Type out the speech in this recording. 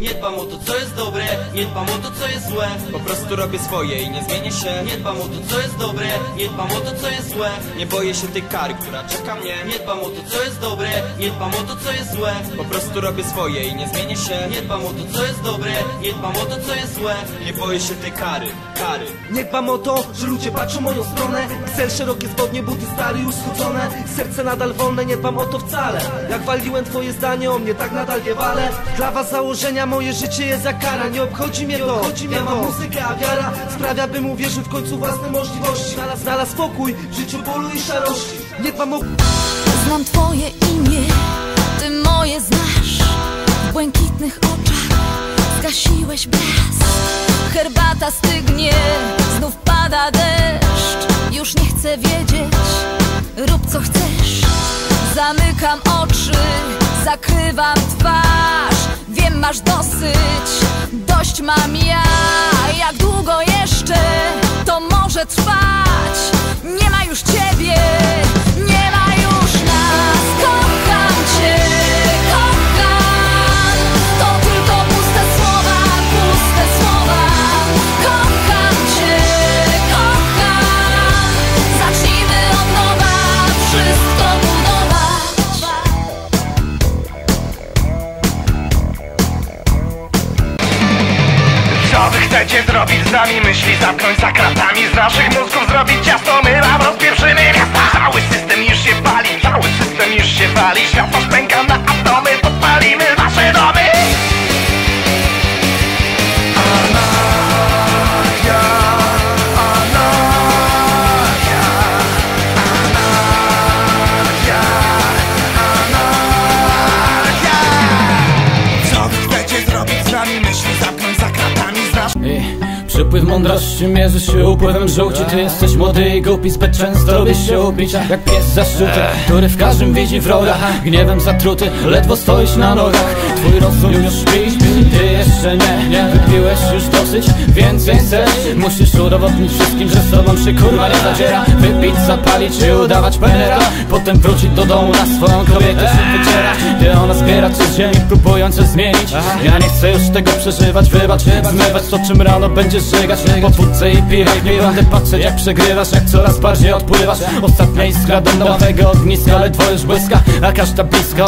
Nie dbam o to co jest dobre, nie dbam o to co jest złe Po prostu robię swoje i nie zmienię się Nie dbam o to co jest dobre, nie dbam o to co jest złe Nie boję się tej kary, która czeka mnie Nie dbam o to co jest dobre, nie dbam o to co jest złe Po prostu robię swoje i nie zmienię się Nie dbam o to co jest dobre, nie dbam o to co jest złe Nie boję się tej kary, kary Nie dbam o to, że ludzie patrzą moją stronę Cel szerokie spodnie, buty stare już schłodzone Serce nadal wolne, nie dbam o to wcale Jak waliłem twoje zdanie o mnie, tak nadal nie walę Dla was założenia, moje życie jest jak kara Nie obchodzi mnie to, ja mam muzykę, a wiara Sprawia, bym uwierzył w końcu własne możliwości. Znalazł, znalazł spokój w życiu bólu i szarości. Nie dbam o Znam twoje imię, ty moje znasz. W błękitnych oczach zgasiłeś blask. Herbata stygnie, znów pada deszcz. Już nie chcę wiedzieć, rób co chcesz. Zamykam oczy, zakrywam twarz masz dosyć, dość mam ja. Jak długo jeszcze to może trwać chcecie zrobić z nami? Myśli zamknąć za kratami Z naszych mózgów zrobić ciasto My wam rozpieprzymy miasta Cały system już się pali Cały system już się pali Światło Przypływ mądrości mierzy się upływem żółci. Ty jesteś młody i głupi, zbyt często lubisz się upić Jak pies zaszczuty, który w każdym widzi wroga Gniewem zatruty, ledwo stoisz na nogach. Twój rozum już śpi, ty jeszcze nie, nie Wypiłeś już dosyć, więcej chcesz Musisz udowodnić wszystkim, że z tobą się kurwa nie zadziera. Wypić, zapalić i udawać penera. Potem wrócić do domu na swoją kobietę z ziemi, próbując coś zmienić. Ja nie chcę już tego przeżywać, wybacz Zmywać to czym rano będziesz żegać Po wódce i piwach nie będę patrzeć jak przegrywasz Jak coraz bardziej odpływasz. Ostatnia iskra do nowego ogniska Ledwo już błyska, a każda blisko